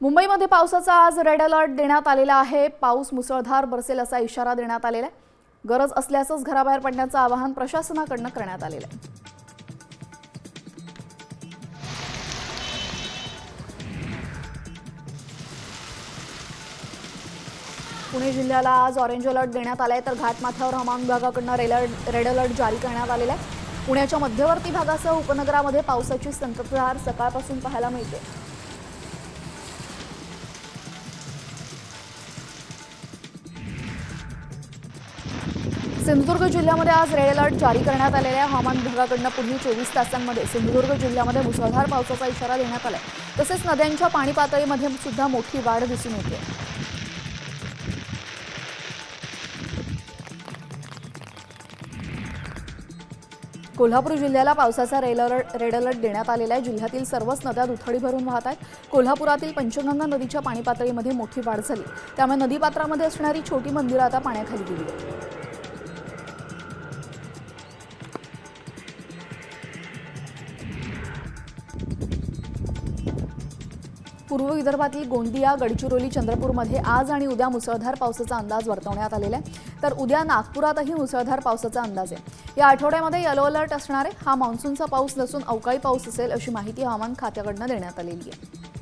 मुंबईमध्ये पावसाचा आज रेड अलर्ट देण्यात आलेला आहे. पाऊस मुसळधार बरसेल असा इशारा देण्यात आलेला आहे. गरज असल्यासच घराबाहेर पडण्याचं आवाहन प्रशासनाकडनं करण्यात आलेलं आहे. पुणे जिल्ह्याला आज ऑरेंज अलर्ट देण्यात आलाय. तर घाटमाथ्यावर हवामान विभागाकडनं रेड रेड अलर्ट जारी करण्यात आलेला आहे. पुण्याच्या मध्यवर्ती भागासह उपनगरामध्ये पावसाची संततधार सकाळपासून पाहायला मिळते. सिंधुदुर्ग जिल्ह्यामध्ये आज रेड अलर्ट जारी करण्यात आलेल्या आहे. हवामान विभागाकडनं पुढील चोवीस तासांमध्ये सिंधुदुर्ग जिल्ह्यामध्ये मुसळधार पावसाचा इशारा देण्यात आलाय. तसेच नद्यांच्या पाणी पातळीमध्ये सुद्धा मोठी वाढ दिसून येते. कोल्हापूर जिल्ह्याला पावसाचा रेड अलर्ट रेड अलर्ट देण्यात आलेला आहे. जिल्ह्यातील सर्वच नद्या दुथडी भरून वाहत आहेत. कोल्हापुरातील पंचगंगा नदीच्या पाणी पातळीमध्ये मोठी वाढ झाली. त्यामुळे नदीपात्रामध्ये असणारी छोटी मंदिरं आता पाण्याखाली गेली. पूर्व विदर्भातील गोंदिया गडचिरोली चंद्रपूरमध्ये आज आणि उद्या मुसळधार पावसाचा अंदाज वर्तवण्यात आलेला आहे. तर उद्या नागपुरातही मुसळधार पावसाचा अंदाज आहे. या आठवड्यामध्ये येलो अलर्ट असणार आहे. हा मान्सूनचा पाऊस नसून अवकाळी पाऊस असेल अशी माहिती हवामान खात्याकडनं देण्यात आलेली आहे.